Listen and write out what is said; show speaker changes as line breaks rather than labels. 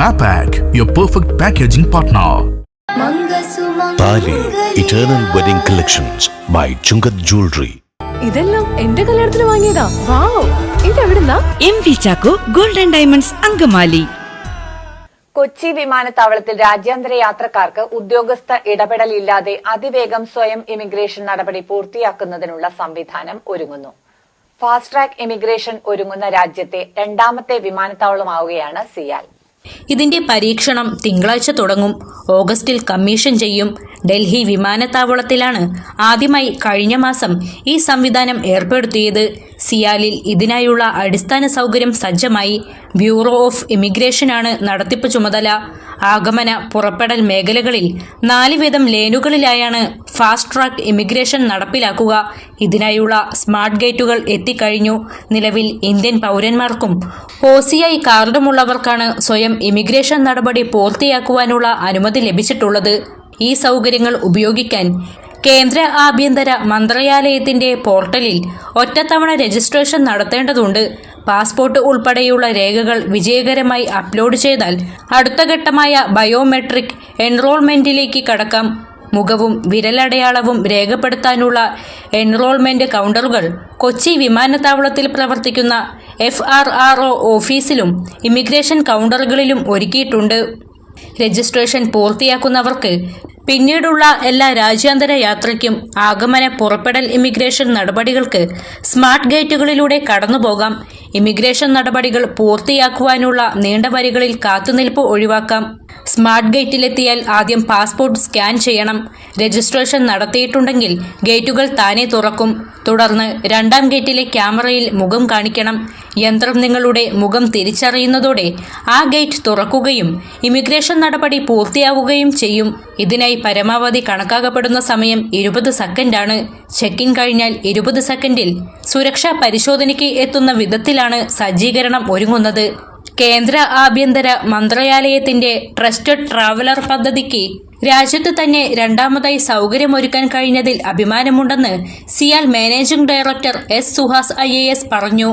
Mapac, your perfect packaging partner.
Thali eternal wedding collections by Chungath jewellery
ഇതെല്ലാം എന്റെ കല്യാണത്തിന് വാങ്ങിയതാ. Wow. ഇതെവിടുന്നാ?
M V Chacko golden diamonds Angamaly.
Kochi വിമാനത്താവളത്തിൽ രാജ്യാന്തര യാത്രക്കാർക്ക് ഉദ്യോഗസ്ഥ ഇടപെടലില്ലാതെ അതിവേഗം സ്വയം ഇമിഗ്രേഷൻ നടപടി പൂർത്തിയാക്കുന്നതിനുള്ള സംവിധാനം ഒരുങ്ങുന്നു. ഫാസ്റ്റ് ട്രാക്ക് ഇമിഗ്രേഷൻ ഒരുങ്ങുന്ന രാജ്യത്തെ രണ്ടാമത്തെ വിമാനത്താവളമാവുകയാണ് സിയാൽ.
ഇതിന്റെ പരീക്ഷണം തിങ്കളാഴ്ച തുടങ്ങും. ഓഗസ്റ്റിൽ കമ്മീഷൻ ചെയ്യും. ഡൽഹി വിമാനത്താവളത്തിലാണ് ആദ്യമായി കഴിഞ്ഞ മാസം ഈ സംവിധാനം ഏർപ്പെടുത്തിയത്. സിയാലിൽ ഇതിനായുള്ള അടിസ്ഥാന സൗകര്യം സജ്ജമായി ബ്യൂറോ ഓഫ് ഇമിഗ്രേഷനാണ് നടത്തിപ്പ് ചുമതല. ആഗമന പുറപ്പെടൽ മേഖലകളിൽ നാല് വീതം ലേനുകളിലായാണ് ഫാസ്റ്റ് ട്രാക്ക് ഇമിഗ്രേഷൻ നടപ്പിലാക്കുക. ഇതിനായുള്ള സ്മാർട്ട് ഗേറ്റുകൾ എത്തിക്കഴിഞ്ഞു. നിലവിൽ ഇന്ത്യൻ പൗരന്മാർക്കും ഒ സി ഐ കാർഡുമുള്ളവർക്കാണ് സ്വയം ഇമിഗ്രേഷൻ നടപടി പൂർത്തിയാക്കുവാനുള്ള അനുമതി ലഭിച്ചിട്ടുള്ളത്. ഈ സൗകര്യങ്ങൾ ഉപയോഗിക്കാൻ കേന്ദ്ര ആഭ്യന്തര മന്ത്രാലയത്തിന്റെ പോർട്ടലിൽ ഒറ്റത്തവണ രജിസ്ട്രേഷൻ നടത്തേണ്ടതുണ്ട്. പാസ്പോർട്ട് ഉൾപ്പെടെയുള്ള രേഖകൾ വിജയകരമായി അപ്ലോഡ് ചെയ്താൽ അടുത്ത ഘട്ടമായ ബയോമെട്രിക് എൻറോൾമെന്റിലേക്ക് കടക്കാം. മുഖവും വിരലടയാളവും രേഖപ്പെടുത്താനുള്ള എൻറോൾമെന്റ് കൗണ്ടറുകൾ കൊച്ചി വിമാനത്താവളത്തിൽ പ്രവർത്തിക്കുന്ന എഫ് ഓഫീസിലും ഇമിഗ്രേഷൻ കൗണ്ടറുകളിലും ഒരുക്കിയിട്ടുണ്ട്. രജിസ്ട്രേഷൻ പൂർത്തിയാക്കുന്നവർക്ക് പിന്നീടുള്ള എല്ലാ രാജ്യാന്തര യാത്രയ്ക്കും ആഗമന പുറപ്പെടൽ ഇമിഗ്രേഷൻ നടപടികൾക്ക് സ്മാർട്ട് ഗേറ്റുകളിലൂടെ കടന്നുപോകാം. ഇമിഗ്രേഷൻ നടപടികൾ പൂർത്തിയാക്കുവാനുള്ള നീണ്ട വരികളിൽ കാത്തുനിൽപ്പ് ഒഴിവാക്കാം. സ്മാർട്ട് ഗേറ്റിലെത്തിയാൽ ആദ്യം പാസ്പോർട്ട് സ്കാൻ ചെയ്യണം. രജിസ്ട്രേഷൻ നടത്തിയിട്ടുണ്ടെങ്കിൽ ഗേറ്റുകൾ താനെ തുറക്കും. തുടർന്ന് രണ്ടാം ഗേറ്റിലെ ക്യാമറയിൽ മുഖം കാണിക്കണം. യന്ത്രം നിങ്ങളുടെ മുഖം തിരിച്ചറിയുന്നതോടെ ആ ഗേറ്റ് തുറക്കുകയും ഇമിഗ്രേഷൻ നടപടി പൂർത്തിയാവുകയും ചെയ്യും. ഇതിനായി പരമാവധി കണക്കാക്കപ്പെടുന്ന സമയം ഇരുപത് സെക്കൻഡാണ്. ചെക്ക് ഇൻ കഴിഞ്ഞാൽ ഇരുപത് സെക്കൻഡിൽ സുരക്ഷാ പരിശോധനയ്ക്ക് എത്തുന്ന വിധത്തിലാണ് സജ്ജീകരണം ഒരുങ്ങുന്നത്. കേന്ദ്ര ആഭ്യന്തര മന്ത്രാലയത്തിന്റെ ട്രസ്റ്റഡ് ട്രാവലർ പദ്ധതിക്ക് രാജ്യത്ത് തന്നെ രണ്ടാമതായി സൗകര്യമൊരുക്കാൻ കഴിഞ്ഞതിൽ അഭിമാനമുണ്ടെന്ന് CIAL managing director S Suhas I പറഞ്ഞു.